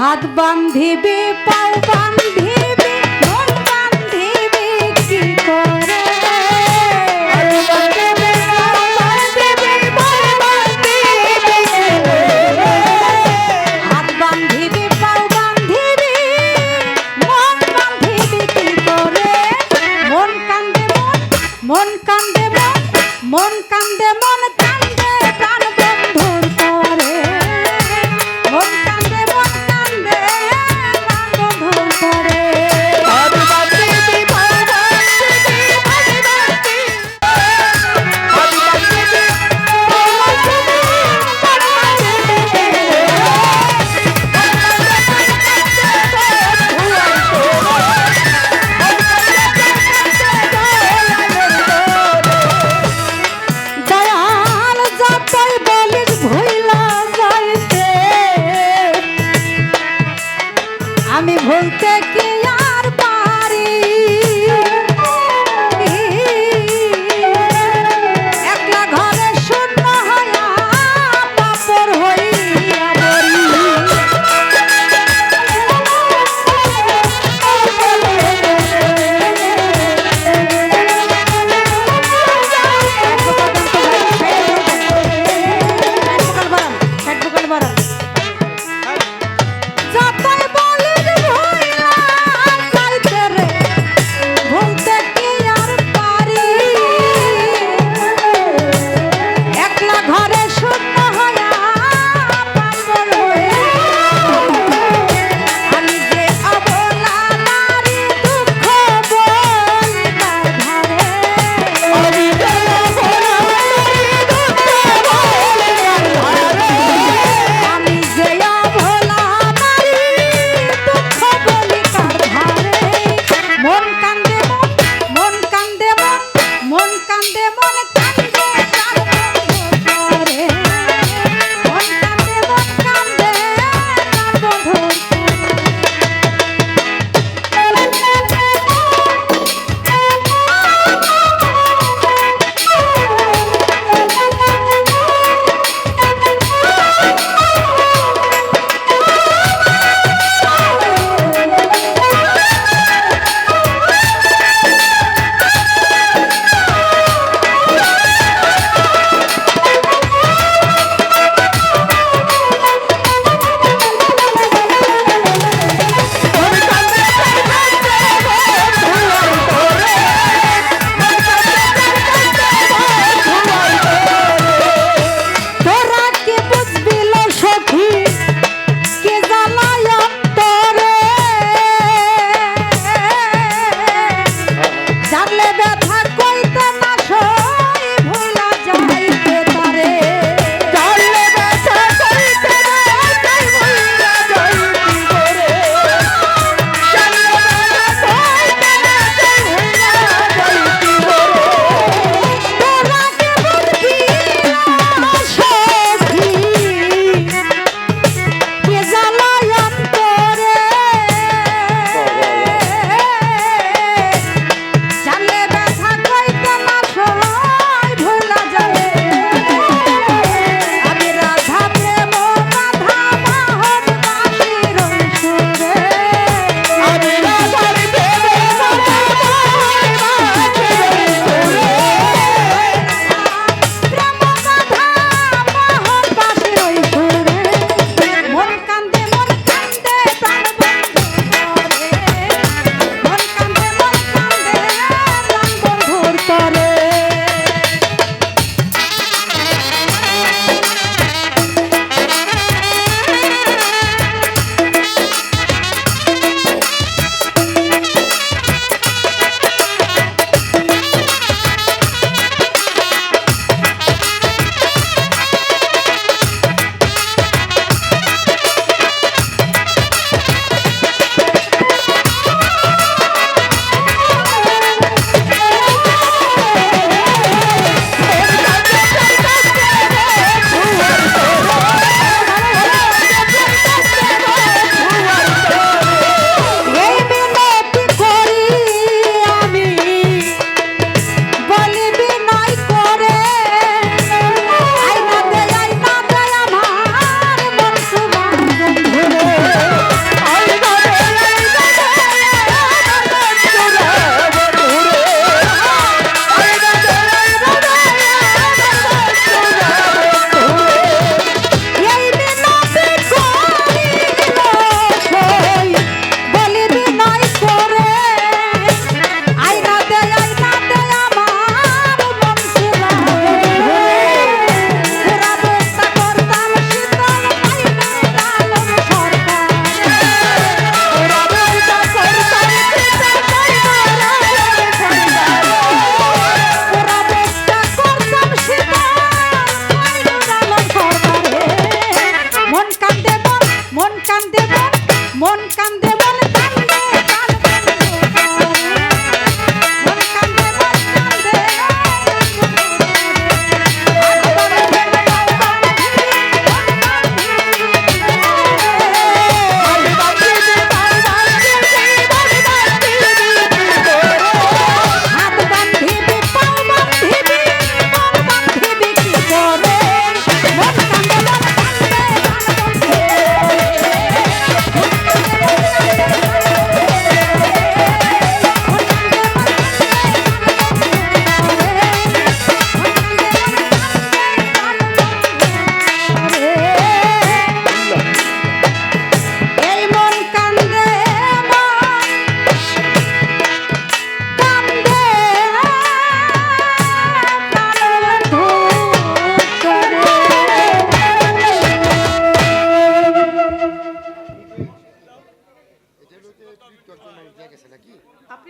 হাত বান্ধিবে পাও বান্ধিবি।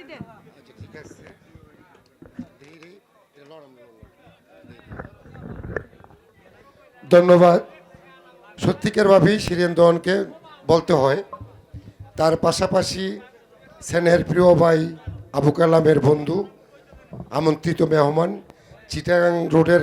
দেন ধন্যবাদ। সত্যিকার ভাবেই শিরেন্দনকে বলতে হয় তার পাশাপাশি সেনের প্রিয় ভাই আবু কালামের বন্ধু আমন্ত্রিত মেহমান চিটাগাং রোডের